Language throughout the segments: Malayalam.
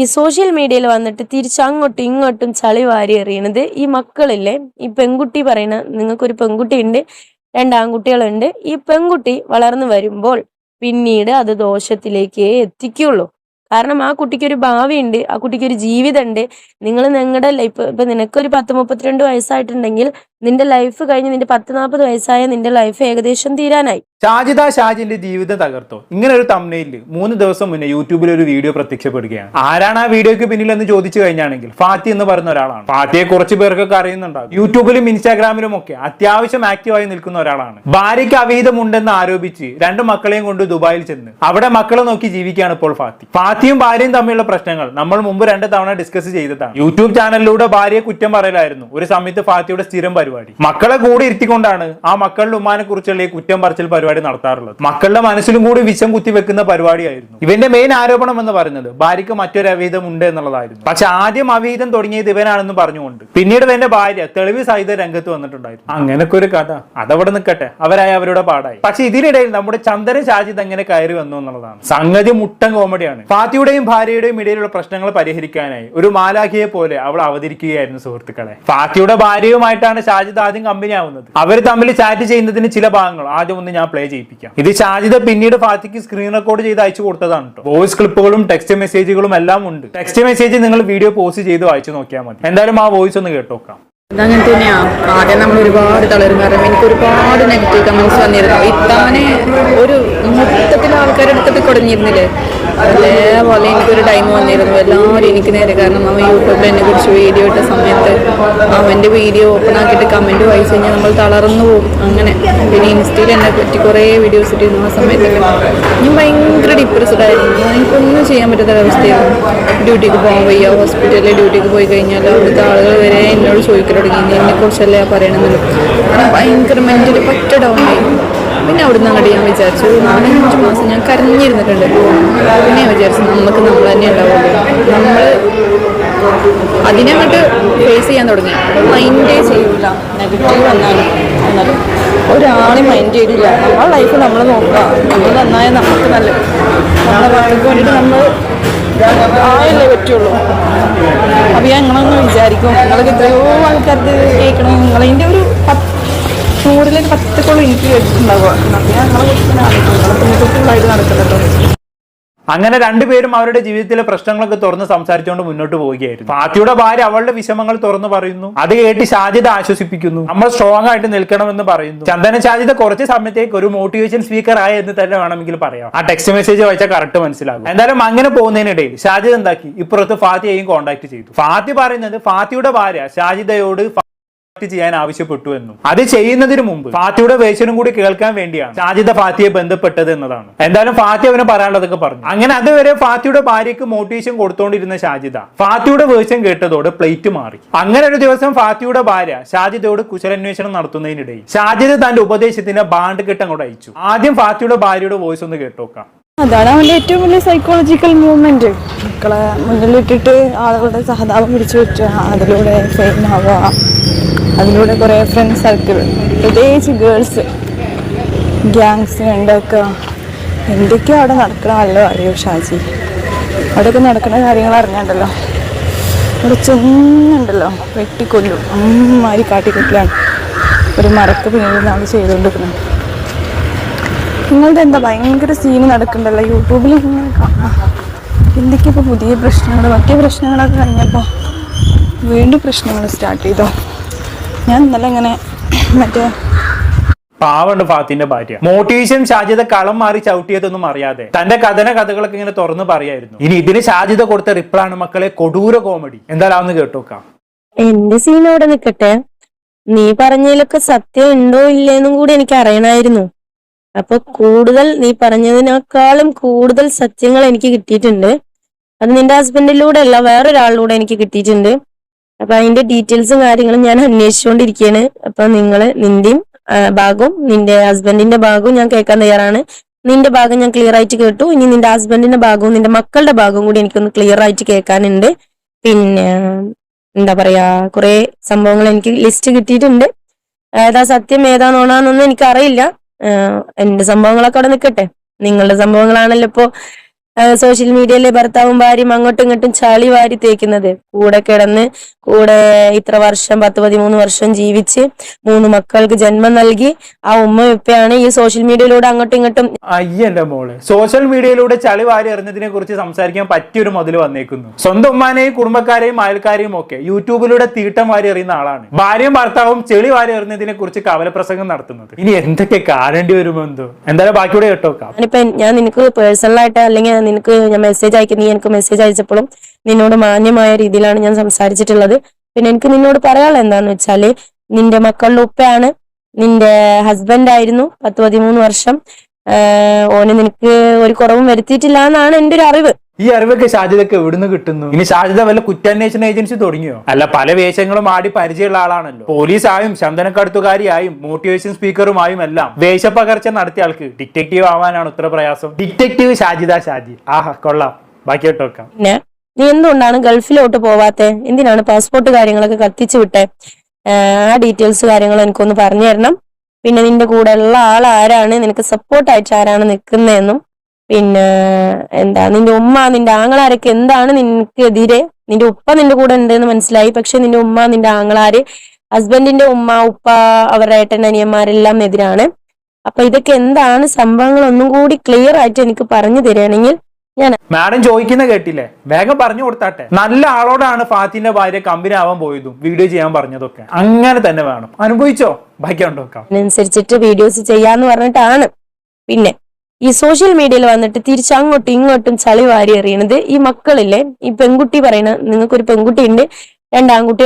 ഈ സോഷ്യൽ മീഡിയയിൽ വന്നിട്ട് തിരിച്ച് അങ്ങോട്ടും ഇങ്ങോട്ടും ചളി വാരി എറിയണത് ഈ മക്കളില്ലേ? ഈ പെൺകുട്ടി പറയണ നിങ്ങൾക്കൊരു പെൺകുട്ടി ഉണ്ട് രണ്ട് ആൺകുട്ടികളുണ്ട്. ഈ പെൺകുട്ടി വളർന്നു വരുമ്പോൾ പിന്നീട് അത് ദോഷത്തിലേക്കേ എത്തിക്കുള്ളൂ. കാരണം ആ കുട്ടിക്കൊരു ഭാവിയുണ്ട് ആ കുട്ടിക്കൊരു ജീവിതമുണ്ട് നിങ്ങൾ നിങ്ങളുടെ ലൈഫ് ഇപ്പൊ നിനക്കൊരു പത്ത് മുപ്പത്തിരണ്ട് വയസ്സായിട്ടുണ്ടെങ്കിൽ നിന്റെ ലൈഫ് കഴിഞ്ഞ് നിന്റെ പത്ത് നാൽപ്പത് വയസ്സായ നിന്റെ ലൈഫ് ഏകദേശം തീരാനായി. ഷാജിദ ഷാജിന്റെ ജീവിതം തകർത്തോ? ഇങ്ങനെ ഒരു തമ്മനയിൽ മൂന്ന് ദിവസം മുന്നേ യൂട്യൂബിൽ ഒരു വീഡിയോ പ്രത്യക്ഷപ്പെടുകയാണ്. ആരാണ് ആ വീഡിയോക്ക് പിന്നിൽ എന്ന് ചോദിച്ചു കഴിഞ്ഞാണെങ്കിൽ ഫാത്തി എന്ന് പറയുന്ന ഒരാളാണ്. ഫാത്തിയെ കുറച്ച് പേർക്കൊക്കെ അറിയുന്നുണ്ടാവും യൂട്യൂബിലും ഇൻസ്റ്റാഗ്രാമിലും ഒക്കെ അത്യാവശ്യം ആക്റ്റീവായി നിൽക്കുന്ന ഒരാളാണ്. ഭാര്യയ്ക്ക് അവിഹിതമുണ്ടെന്ന് ആരോപിച്ച് രണ്ട് മക്കളെയും കൊണ്ട് ദുബായിൽ ചെന്ന് അവിടെ മക്കളെ നോക്കി ജീവിക്കുകയാണ് ഇപ്പോൾ ഫാത്തി ഫാത്തിയും ഭാര്യയും തമ്മിലുള്ള പ്രശ്നങ്ങൾ. നമ്മൾ മുമ്പ് രണ്ട് തവണ ഡിസ്കസ് ചെയ്തതാണ്. യൂട്യൂബ് ചാനലിലൂടെ ഭാര്യയെ കുറ്റം പറയലായിരുന്നു. ഒരു സമയത്ത് ഫാത്തിയുടെ സ്ഥിരം പരിപാടി. മക്കളെ കൂടെ ഇരുത്തിക്കൊണ്ടാണ് ആ മക്കളുടെ ഉമ്മാനെ കുറിച്ചുള്ള ഈ കുറ്റം പറച്ചിൽ പരിപാടി നടത്താറുള്ളത്. മക്കളുടെ മനസ്സിലും കൂടി വിഷം കുത്തി വെക്കുന്ന പരിപാടിയായിരുന്നു. ഇവന്റെ മെയിൻ ആരോപണം എന്ന് പറയുന്നത് ഭാര്യയ്ക്ക് മറ്റൊരു അവീതം ഉണ്ട് എന്നുള്ളതായിരുന്നു. പക്ഷെ ആദ്യം അവീതം തുടങ്ങിയത് ഇവനാണെന്ന് പറഞ്ഞുകൊണ്ട്. പിന്നീട് ഇവന്റെ ഭാര്യ തെളിവ് സഹിത രംഗത്ത് വന്നിട്ടുണ്ടായിരുന്നു. അങ്ങനൊക്കെ ഒരു കഥ. അതവിടെ നിൽക്കട്ടെ. അവരായ അവരുടെ പാടായി. പക്ഷെ ഇതിനിടയിൽ നമ്മുടെ ചന്ദന ഷാജിദ് എങ്ങനെ കയറി വന്നു എന്നുള്ളതാണ്. സംഗതി മുട്ടൻ കോമഡിയാണ് ഫാത്തിയുടെയും ഭാര്യയുടെയും ഇടയിലുള്ള പ്രശ്നങ്ങൾ പരിഹരിക്കാനായി ഒരു മാലാഖിയെ പോലെ അവൾ അവതരിക്കുകയായിരുന്നു സുഹൃത്തുക്കളെ. ഫാത്തിയുടെ ഭാര്യയുമായിട്ടാണ് ഷാജിദ് ആദ്യം കമ്പനി ആവുന്നത്. അവർ തമ്മിൽ ചാറ്റ് ചെയ്യുന്നതിന് ചില ഭാഗങ്ങൾ ആദ്യം ഒന്ന് ഞാൻ പ്ലേ ചെയ്യിപ്പിക്കാം. ഇത് ഷാജിദ് പിന്നീട് ഫാത്തിക്ക് സ്ക്രീൻ റെക്കോർഡ് ചെയ്ത് അയച്ചു കൊടുത്തതാണ് കേട്ടോ വോയിസ് ക്ലിപ്പുകളും ടെക്സ്റ്റ് മെസ്സേജുകളും എല്ലാം ഉണ്ട്. ടെക്സ്റ്റ് മെസ്സേജ് നിങ്ങൾ വീഡിയോ പോസ്റ്റ് ചെയ്ത് വായിച്ചു നോക്കിയാൽ മതി. എന്തായാലും ആ വോയിസ് ഒന്ന് കേട്ടോക്കാം. അങ്ങനെ തന്നെയാ. ആദ്യം നമ്മൾ ഒരുപാട് തളരും. കാരണം എനിക്ക് ഒരുപാട് നെഗറ്റീവ് കമന്റ്സ് വന്നിരുന്നു. ഇത്താനെ ഒരു മൊത്തത്തിൽ ആൾക്കാരുടെ അടുത്തൊക്കെ കുടഞ്ഞിരുന്നില്ലേ അതേപോലെ എനിക്കൊരു ടൈം വന്നിരുന്നു. എല്ലാവരും എനിക്ക് നേരെ കാരണം അവൻ യൂട്യൂബിൽ എന്നെ കുറിച്ച് വീഡിയോ ഇട്ട സമയത്ത് അവന്റെ വീഡിയോ ഓപ്പൺ ആക്കിയിട്ട് കമന്റ് വായിച്ചു കഴിഞ്ഞാൽ നമ്മൾ തളർന്നു പോകും. അങ്ങനെ. പിന്നെ ഇൻസ്റ്റയിൽ എന്നെ പറ്റി കുറേ വീഡിയോസ് ഇട്ടിരുന്നു ആ സമയത്തൊക്കെ ഞാൻ ഭയങ്കര ഡിപ്രസ്ഡ് ആയിരുന്നു. എനിക്കൊന്നും ചെയ്യാൻ പറ്റാത്ത അവസ്ഥയായിരുന്നു. ഡ്യൂട്ടിക്ക് പോകാൻ വയ്യ. ഹോസ്പിറ്റലിൽ ഡ്യൂട്ടിക്ക് പോയി കഴിഞ്ഞാൽ അവിടുത്തെ ആളുകൾ വരെ എന്നോട് ചോദിക്കാൻ തുടങ്ങി. എന്നെക്കുറിച്ചല്ലേ പറയണമെന്നുള്ളൂ ഭയങ്കര മെന്റലി പറ്റ ഡൗൺ ആയി പിന്നെ അവിടുന്ന് അങ്ങോട്ട് ഞാൻ വിചാരിച്ചു നാലഞ്ച് മാസം ഞാൻ കരഞ്ഞിരുന്നിട്ടുണ്ട് പിന്നെ ഞാൻ വിചാരിച്ചു നമുക്ക് നമ്മൾ തന്നെ ഉണ്ടാവുള്ളൂ. നമ്മൾ അതിനെ അതിനങ്ങോട്ട് ഫേസ് ചെയ്യാൻ തുടങ്ങി. മൈൻഡേ ചെയ്യൂല. നെഗറ്റീവ് വന്നാലും എന്നാലും ഒരാളെ മൈൻഡ് ചെയ്തില്ല. നമ്മളെ ലൈഫ് നമ്മൾ നോക്കുക. നമ്മൾ നന്നായാൽ നമുക്ക് നല്ല നമ്മളെ വാഴക്ക് വേണ്ടിയിട്ട് നമ്മൾ ആയല്ലേ പറ്റുള്ളൂ. അപ്പം ഞാൻ നിങ്ങളൊന്ന് വിചാരിക്കും. നിങ്ങൾക്ക് എത്രയോ ആൾക്കാർക്ക് കേൾക്കണം. നിങ്ങളതിന്റെ ഒരു പത്ത് നൂറിലേക്ക് പത്തുക്കുള്ള എനിക്ക് കേട്ടിട്ടുണ്ടാവുക അങ്ങനെ രണ്ടുപേരും അവരുടെ ജീവിതത്തിലെ പ്രശ്നങ്ങളൊക്കെ തുറന്ന് സംസാരിച്ചുകൊണ്ട് മുന്നോട്ട് പോവുകയായിരുന്നു. ഫാത്തിയുടെ ഭാര്യ അവളുടെ വിഷമങ്ങൾ തുറന്നു പറയുന്നു. അത് കേട്ട് ഷാജിദ ആശ്വസിപ്പിക്കുന്നു. നമ്മൾ സ്ട്രോങ് ആയിട്ട് നിൽക്കണമെന്ന് പറയുന്നു. ചന്ദന ഷാജിദ കുറച്ച് സമയത്തേക്ക് ഒരു മോട്ടിവേഷൻ സ്പീക്കർ ആയ എന്ന് തന്നെ വേണമെങ്കിൽ പറയാം. ആ ടെക്സ്റ്റ് മെസ്സേജ് വായിച്ചാൽ കറക്റ്റ് മനസ്സിലാകും. എന്തായാലും അങ്ങനെ പോകുന്നതിനിടയിൽ ഷാജിദ് എന്താക്കി? ഇപ്പുറത്ത് ഫാത്തിയെയും കോൺടാക്ട് ചെയ്തു. ഫാത്തി പറയുന്നത് ഫാത്തിയുടെ ഭാര്യ ഷാജിദയോട് ചെയ്യാൻ ആവശ്യപ്പെട്ടു എന്നും. അത് ചെയ്യുന്നതിന് മുമ്പ് ഫാത്തിയുടെ വേഷനും കൂടി കേൾക്കാൻ വേണ്ടിയാണ്. ഷാജിദ ഫാത്തിയെ ബന്ധപ്പെട്ടത് എന്നതാണ്. എന്തായാലും ഫാത്തി അവന് പറയാനുള്ളതൊക്കെ പറഞ്ഞു. അങ്ങനെ അതുവരെ ഫാത്തിയുടെ ഭാര്യയ്ക്ക് മോട്ടിവേഷൻ കൊടുത്തോണ്ടിരുന്ന ഷാജിദ ഫാത്തിയുടെ വേഷം കേട്ടതോടെ പ്ലേറ്റ് മാറി. അങ്ങനെ ഒരു ദിവസം ഫാത്തിയുടെ ഭാര്യ ഷാജിദയോട് കുശലന്വേഷണം നടത്തുന്നതിനിടയിൽ ഷാജിദ തന്റെ ഉപദേശത്തിന് ബാണ്ട് കെട്ട് അങ്ങോട്ട് അയച്ചു. ആദ്യം ഫാത്തിയുടെ ഭാര്യയുടെ വോയിസ് ഒന്ന് കേട്ടോക്കാം. അതാണ് അവന്റെ ഏറ്റവും വലിയ സൈക്കോളജിക്കൽ മൂവ്മെന്റ് മക്കളെ മുന്നിലിട്ടിട്ട് ആളുകളുടെ സഹതാപം പിടിച്ചു പറ്റുക അതിലൂടെ ഫെയിൻ ആവുക. അതിലൂടെ കുറേ ഫ്രണ്ട് സർക്കിൾ പ്രത്യേകിച്ച് ഗേൾസ് ഗ്യാങ്സ് ഉണ്ടാക്കുക എന്തൊക്കെയോ അവിടെ നടക്കണമല്ലോ അറിയോ ഷാജി? അവിടെയൊക്കെ നടക്കുന്ന കാര്യങ്ങൾ അറിഞ്ഞാണ്ടല്ലോ. അവിടെ ചെന്നുണ്ടല്ലോ വെട്ടിക്കൊല്ലും. അമ്മമാരി കാട്ടിക്കൊട്ടിലാണ്. ഒരു മരക്ക് പിന്നിൽ നമ്മൾ ചെയ്തുകൊണ്ടിരിക്കുന്നത്. നിങ്ങളുടെ എന്താ ഭയങ്കര സീന് നടക്കണ്ടല്ലോ യൂട്യൂബിൽ ഇങ്ങനെ കാണാം. എന്തൊക്കെയാ ഇപ്പോൾ പുതിയ പ്രശ്നങ്ങൾ? മറ്റേ പ്രശ്നങ്ങളൊക്കെ കഴിഞ്ഞപ്പോൾ വീണ്ടും പ്രശ്നങ്ങൾ സ്റ്റാർട്ട് ചെയ്തോ? ഞാൻ ഇന്നലെ ഇങ്ങനെ മറ്റേ പാവണ്ട് ഫാത്തിന്റെ ഭാര്യ. മോട്ടിവേഷൻ ഷാജിത കളം മാറി ചവിട്ടിയതൊന്നും അറിയാതെ തന്റെ കഥന കഥകളൊക്കെ ഇങ്ങനെ തുറന്നു പറയായിരുന്നു. ഇനി ഇതിന് ഷാജിത കൊടുത്ത റിപ്ലാണ് ആണ് മക്കളെ കൊടൂര കോമഡി. എന്തായാലും കേട്ടോക്കാം. എന്റെ സീനോടെ നിക്കട്ടെ. നിൽക്കട്ടെ നീ പറഞ്ഞതിലൊക്കെ സത്യം ഉണ്ടോ ഇല്ലേന്നും കൂടി എനിക്ക് അറിയണമായിരുന്നു അപ്പൊ കൂടുതൽ നീ പറഞ്ഞതിനേക്കാളും കൂടുതൽ സത്യങ്ങൾ എനിക്ക് കിട്ടിയിട്ടുണ്ട്. അത് നിന്റെ ഹസ്ബൻഡിലൂടെ അല്ല വേറൊരാളിലൂടെ എനിക്ക് കിട്ടിയിട്ടുണ്ട്. അപ്പൊ അതിന്റെ ഡീറ്റെയിൽസും കാര്യങ്ങളും ഞാൻ അന്വേഷിച്ചുകൊണ്ടിരിക്കുകയാണ് അപ്പൊ നിങ്ങൾ നിന്റെയും ഭാഗവും നിന്റെ ഹസ്ബൻഡിന്റെ ഭാഗവും ഞാൻ കേൾക്കാൻ തയ്യാറാണ്. നിന്റെ ഭാഗം ഞാൻ ക്ലിയർ ആയിട്ട് കേട്ടു. ഇനി നിന്റെ ഹസ്ബൻഡിന്റെ ഭാഗവും നിന്റെ മക്കളുടെ ഭാഗവും കൂടി എനിക്കൊന്ന് ക്ലിയർ ആയിട്ട് കേൾക്കാനുണ്ട്. പിന്നെ എന്താ പറയാ കുറെ സംഭവങ്ങൾ എനിക്ക് ലിസ്റ്റ് കിട്ടിയിട്ടുണ്ട്. ഏതാ സത്യം ഏതാ നോണാന്നൊന്നും എനിക്ക് അറിയില്ല എന്റെ സംഭവങ്ങളൊക്കെ അവിടെ നിൽക്കട്ടെ. നിങ്ങളുടെ സംഭവങ്ങളാണല്ലോ ഇപ്പോ സോഷ്യൽ മീഡിയയിലെ ഭർത്താവും ഭാര്യയും അങ്ങോട്ടും ഇങ്ങോട്ടും ചളി വാരി തേക്കുന്നത്. കൂടെ കിടന്ന് കൂടെ ഇത്ര വർഷം പത്ത് പതിമൂന്ന് വർഷം ജീവിച്ച് മൂന്ന് മക്കൾക്ക് ജന്മം നൽകി ആ ഉമ്മ ഇപ്പയാണ് ഈ സോഷ്യൽ മീഡിയയിലൂടെ അങ്ങോട്ടും ഇങ്ങോട്ടും അയ്യന്റെ മോൾ. സോഷ്യൽ മീഡിയയിലൂടെ ചളി വാരി എറിഞ്ഞതിനെ കുറിച്ച് സംസാരിക്കാൻ പറ്റിയൊരു മുതൽ വന്നേക്കുന്നു. സ്വന്തം ഉമ്മാനെയും കുടുംബക്കാരെയും അയൽക്കാരെയും ഒക്കെ യൂട്യൂബിലൂടെ തീട്ടം വാരി എറിയുന്ന ആളാണ്. ഭാര്യയും ഭർത്താവും ചെളി വാരി എറിഞ്ഞതിനെ കുറിച്ച് കവലപ്രസംഗം നടത്തുന്നത്. ഇനി എന്തൊക്കെ കാണേണ്ടി വരുമോ എന്തോ എന്തായാലും ബാക്കിയോടെ കേട്ടോക്കാം. ഞാൻ നിനക്ക് പേഴ്സണലായിട്ട് അല്ലെങ്കിൽ നിനക്ക് ഞാൻ മെസ്സേജ് അയക്കും നീ എനിക്ക് മെസ്സേജ് അയച്ചപ്പോഴും നിന്നോട് മാന്യമായ രീതിയിലാണ് ഞാൻ സംസാരിച്ചിട്ടുള്ളത്. പിന്നെ എനിക്ക് നിന്നോട് പറയാനുള്ളത് എന്താന്ന് വെച്ചാൽ നിന്റെ മക്കളുടെ ഉപ്പയാണ് നിന്റെ ഹസ്ബൻഡ് ആയിരുന്നു പത്ത് പതിമൂന്ന് വർഷം. ഓന് നിനക്ക് ഒരു കുറവും വരുത്തിയിട്ടില്ല എന്നാണ് എന്റെ ഒരു അറിവ്. ഈ അറിവൊക്കെ സാധ്യതയൊക്കെ എവിടുന്ന് കിട്ടുന്നു? ഇനി സാധ്യത വല്ല കുറ്റാന്വേഷണ ഏജൻസി തുടങ്ങിയോ? അല്ല പല വേഷങ്ങളും ആടി പരിചയമുള്ള ആളാണല്ലോ. പോലീസായും ചന്ദനക്കടത്തുകാരിയായും മോട്ടിവേഷൻ സ്പീക്കറുമായും എല്ലാം വേഷപ്പകർച്ച നടത്തിയ ആൾക്ക് ഡിറ്റക്റ്റീവ് ആവാനാണ് ഉത്തര പ്രയാസം. ഡിറ്റക്റ്റീവ് ഷാജിദ ഷാജി. ആഹാ കൊള്ളാം. ബാക്കി കേട്ടോക്കാം പിന്നെ നീ എന്തുകൊണ്ടാണ് ഗൾഫിലോട്ട് പോവാത്തെ? എന്തിനാണ് പാസ്പോർട്ട് കാര്യങ്ങളൊക്കെ കത്തിച്ചു വിട്ടെ? ആ ഡീറ്റെയിൽസ് കാര്യങ്ങൾ എനിക്കൊന്ന് പറഞ്ഞു തരണം. പിന്നെ നിന്റെ കൂടെ ഉള്ള ആൾ ആരാണ് നിനക്ക് സപ്പോർട്ടായിട്ട് ആരാണ് നിൽക്കുന്നതെന്നും പിന്നെ എന്താ നിന്റെ ഉമ്മ നിന്റെ ആങ്ങളാരൊക്കെ എന്താണ് നിനക്ക് എതിരെ നിന്റെ ഉപ്പ നിന്റെ കൂടെ ഉണ്ടെന്ന് മനസ്സിലായി. പക്ഷെ നിന്റെ ഉമ്മ നിന്റെ ആങ്ങളാര് ഹസ്ബൻഡിന്റെ ഉമ്മ ഉപ്പ അവരുടെ ഏട്ടൻ അനിയന്മാരെല്ലാം എതിരാണ്. അപ്പൊ ഇതൊക്കെ എന്താണ് സംഭവങ്ങൾ? ഒന്നും കൂടി ക്ലിയർ ആയിട്ട് എനിക്ക് പറഞ്ഞു തരികയാണെങ്കിൽ ഞാൻ മാഡം ചോദിക്കുന്ന കേട്ടില്ലേ? വേഗം പറഞ്ഞു കൊടുത്താട്ടെ. നല്ല ആളോടാണ് ഫാത്തിന്റെ ഭാര്യ കമ്പനി ആവാൻ പോയതും വീഡിയോ ചെയ്യാൻ പറഞ്ഞതൊക്കെ. അങ്ങനെ തന്നെ വേണം. അനുഭവിച്ചോ? ബാക്കി അതിനനുസരിച്ചിട്ട് വീഡിയോസ് ചെയ്യാന്ന് പറഞ്ഞിട്ടാണ്. പിന്നെ ഈ സോഷ്യൽ മീഡിയയിൽ വന്നിട്ട് തിരിച്ച് അങ്ങോട്ടും ഇങ്ങോട്ടും ചളി വാരി എറിയണത് ഈ മക്കളില്ലേ? ഈ പെൺകുട്ടി പറയണ നിങ്ങൾക്കൊരു പെൺകുട്ടി ഉണ്ട്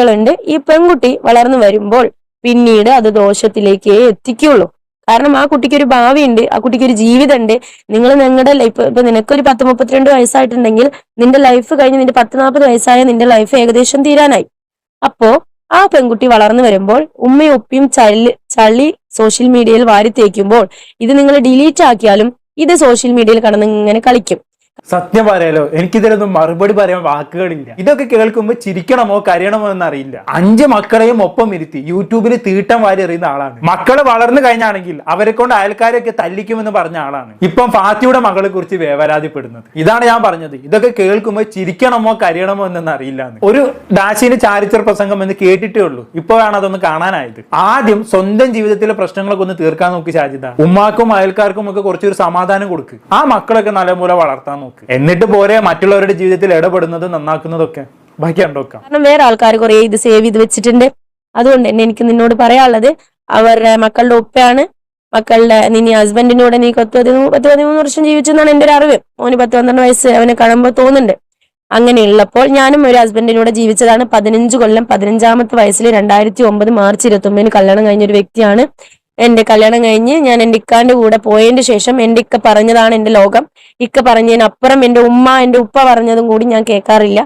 രണ്ട് ഈ പെൺകുട്ടി വളർന്നു വരുമ്പോൾ പിന്നീട് അത് ദോഷത്തിലേക്കേ എത്തിക്കുള്ളൂ. കാരണം ആ കുട്ടിക്ക് ഒരു ഭാവിയുണ്ട് ആ കുട്ടിക്ക് ഒരു ജീവിതമുണ്ട്. നിങ്ങൾ നിങ്ങളുടെ ലൈഫ് ഇപ്പൊ നിനക്കൊരു പത്ത് മുപ്പത്തിരണ്ട് വയസ്സായിട്ടുണ്ടെങ്കിൽ നിന്റെ ലൈഫ് കഴിഞ്ഞ് നിന്റെ പത്ത് നാൽപ്പത് വയസ്സായ നിന്റെ ലൈഫ് ഏകദേശം തീരാനായി. അപ്പോ ആ പെൺകുട്ടി വളർന്നു വരുമ്പോൾ ഉമ്മയും ഉപ്പയും ചളി ചളി സോഷ്യൽ മീഡിയയിൽ വാരി തേക്കുമ്പോൾ ഇത് നിങ്ങൾ ഡിലീറ്റ് ആക്കിയാലും ഇത് സോഷ്യൽ മീഡിയയിൽ കടന്ന് ഇങ്ങനെ കളിക്കും. സത്യം പറയാലോ? എനിക്കിതിലൊന്നും മറുപടി പറയാൻ വാക്കുകളില്ല. ഇതൊക്കെ കേൾക്കുമ്പോൾ ചിരിക്കണമോ കരയണമോ എന്നറിയില്ല. അഞ്ച് മക്കളെയും ഒപ്പം ഇരുത്തി യൂട്യൂബിൽ തീട്ടം വാരി എറിയുന്ന ആളാണ്. മക്കൾ വളർന്നു കഴിഞ്ഞാണെങ്കിൽ അവരെ കൊണ്ട് അയൽക്കാരെയൊക്കെ തല്ലിക്കുമെന്ന് പറഞ്ഞ ആളാണ്. ഇപ്പം ഫാത്തിയുടെ മകളെ കുറിച്ച് വേവരാതിപ്പെടുന്നത്. ഇതാണ് ഞാൻ പറഞ്ഞത്. ഇതൊക്കെ കേൾക്കുമ്പോൾ ചിരിക്കണമോ കരയണമോ എന്നൊന്നും അറിയില്ല ഒരു ദാശിന് ചാരിത്ര പ്രസംഗം എന്ന് കേട്ടിട്ടേ ഉള്ളൂ. ഇപ്പോഴാണ് അതൊന്ന് കാണാനായത്. ആദ്യം സ്വന്തം ജീവിതത്തിലെ പ്രശ്നങ്ങളൊക്കെ ഒന്ന് തീർക്കാൻ നോക്കി ഷാജിദ. ഉമ്മാക്കും അയൽക്കാർക്കും ഒക്കെ കുറച്ചൊരു സമാധാനം കൊടുക്ക്. ആ മക്കളൊക്കെ നല്ലപോലെ വളർത്താൻ നോക്ക്. എന്നിട്ട് പോരെ മറ്റുള്ളവരുടെ ജീവിതത്തിൽ ഇടപെടുന്നത് നന്നാക്കുന്നതൊക്കെ. ബാക്കി കണ്ടോക്കാം കാരണം വേറെ ആൾക്കാർ കുറെ ഇത് സേവ് ചെയ്ത് വെച്ചിട്ടുണ്ട്. അതുകൊണ്ട് തന്നെ എനിക്ക് നിന്നോട് പറയാനുള്ളത് അവരുടെ മക്കളുടെ ഉപ്പയാണ്. മക്കളുടെ നിന്നെ ഹസ്ബൻഡിനോട് നീ പത്ത് പത്ത് പതിമൂന്ന് വർഷം ജീവിച്ചെന്നാണ് എന്റെ ഒരു അറിവ്. ഓന് പത്ത് പന്ത്രണ്ട് വയസ്സ് അവനെ കാണുമ്പോൾ തോന്നുന്നുണ്ട്. അങ്ങനെയുള്ളപ്പോൾ ഞാനും ഒരു ഹസ്ബൻഡിനൂടെ ജീവിച്ചതാണ് പതിനഞ്ച് കൊല്ലം പതിനഞ്ചാമത്തെ വയസ്സിൽ രണ്ടായിരത്തി ഒമ്പത് മാർച്ച് ഇരുപത്തി ഒമ്പതിന് കല്യാണം കഴിഞ്ഞ ഒരു വ്യക്തിയാണ്. എന്റെ കല്യാണം കഴിഞ്ഞ് ഞാൻ എന്റെ ഇക്കാന്റെ കൂടെ പോയതിന് ശേഷം എന്റെ ഇക്ക പറഞ്ഞതാണ് എന്റെ ലോകം. ഇക്ക പറഞ്ഞതിനപ്പുറം എന്റെ ഉമ്മ എന്റെ ഉപ്പ പറഞ്ഞതും കൂടി ഞാൻ കേൾക്കാറില്ല.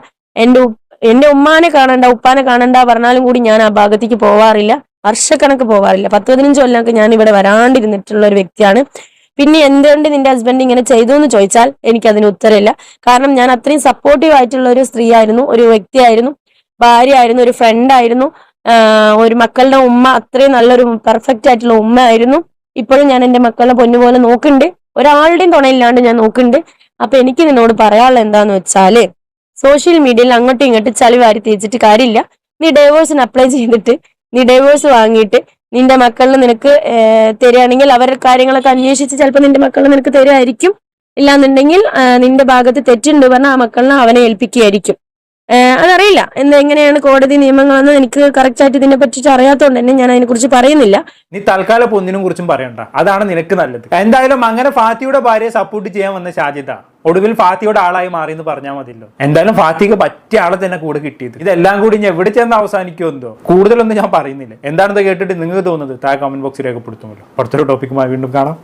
ഉപ്പ എന്റെ ഉമ്മാനെ കാണണ്ട ഉപ്പാനെ കാണണ്ട പറഞ്ഞാലും കൂടി ഞാൻ ആ ഭാഗത്തേക്ക് പോവാറില്ല. വർഷക്കണക്ക് പോവാറില്ല. പത്ത് പതിനഞ്ച് കൊല്ലമൊക്കെ ഞാൻ ഇവിടെ വരാണ്ടിരുന്നിട്ടുള്ള ഒരു വ്യക്തിയാണ്. പിന്നെ എന്തുകൊണ്ട് നിന്റെ ഹസ്ബൻഡ് ഇങ്ങനെ ചെയ്തു എന്ന് ചോദിച്ചാൽ എനിക്ക് അതിന് ഉത്തരമില്ല. കാരണം ഞാൻ അത്രയും സപ്പോർട്ടീവ് ആയിട്ടുള്ള ഒരു സ്ത്രീ ആയിരുന്നു ഒരു വ്യക്തിയായിരുന്നു ഭാര്യ ആയിരുന്നു ഒരു ഫ്രണ്ട് ആയിരുന്നു. ഒരു മക്കളുടെ ഉമ്മ അത്രയും നല്ലൊരു പെർഫെക്റ്റ് ആയിട്ടുള്ള ഉമ്മ ആയിരുന്നു. ഇപ്പോഴും ഞാൻ എന്റെ മക്കളെ പൊന്നുപോലെ നോക്കുന്നുണ്ട്. ഒരാളുടെയും തുണയില്ലാണ്ട് ഞാൻ നോക്കുന്നുണ്ട്. അപ്പൊ എനിക്ക് നിന്നോട് പറയാനുള്ള എന്താന്ന് വെച്ചാൽ സോഷ്യൽ മീഡിയയിൽ അങ്ങോട്ടും ഇങ്ങോട്ടും ചളി വാരി തേച്ചിട്ട് കാര്യമില്ല. നീ ഡൈവോഴ്സിന് അപ്ലൈ ചെയ്തിട്ട് നീ ഡൈവോഴ്സ് വാങ്ങിയിട്ട് നിന്റെ മക്കളിന് നിനക്ക് തരികയാണെങ്കിൽ അവരുടെ കാര്യങ്ങളൊക്കെ അന്വേഷിച്ച് ചിലപ്പോൾ നിന്റെ മക്കളെ നിനക്ക് തരുമായിരിക്കും ഇല്ലാന്നുണ്ടെങ്കിൽ നിന്റെ ഭാഗത്ത് തെറ്റുണ്ട് പറഞ്ഞാൽ ആ മക്കളിനെ അവനെ ഏൽപ്പിക്കുകയായിരിക്കും. അതറിയില്ല. എന്ത് എങ്ങനെയാണ് കോടതി നിയമങ്ങളെന്ന് എനിക്ക് കറക്റ്റ് ആയിട്ട് ഇതിനെ പറ്റിയിട്ട് അറിയാത്തതുകൊണ്ട് തന്നെ ഞാൻ അതിനെ കുറിച്ച് പറയുന്നില്ല. നീ തൽക്കാലം പൊന്നിനും കുറിച്ചും പറയണ്ട. അതാണ് നിനക്ക് നല്ലത്. എന്തായാലും അങ്ങനെ ഫാത്തിയുടെ ഭാര്യയെ സപ്പോർട്ട് ചെയ്യാൻ വന്ന ഷാജിദ ഒടുവിൽ ഫാത്തിയുടെ ആളായി മാറി എന്ന് പറഞ്ഞാൽ മതിയല്ലോ. എന്തായാലും ഫാത്തിക്ക് പറ്റിയ ആളെ തന്നെ കൂടെ കിട്ടിയത്. ഇതെല്ലാം കൂടി ഞാൻ എവിടെ ചെന്ന് അവസാനിക്കുമെന്നോ കൂടുതലൊന്നും ഞാൻ പറയുന്നില്ല. എന്താണെന്ന് കേട്ടിട്ട് നിങ്ങൾക്ക് തോന്നുന്നത് താഴെ കമന്റ് ബോക്സിൽ രേഖപ്പെടുത്തുമല്ലോ. അടുത്തൊരു ടോപ്പിക്കുമായി വീണ്ടും കാണാം.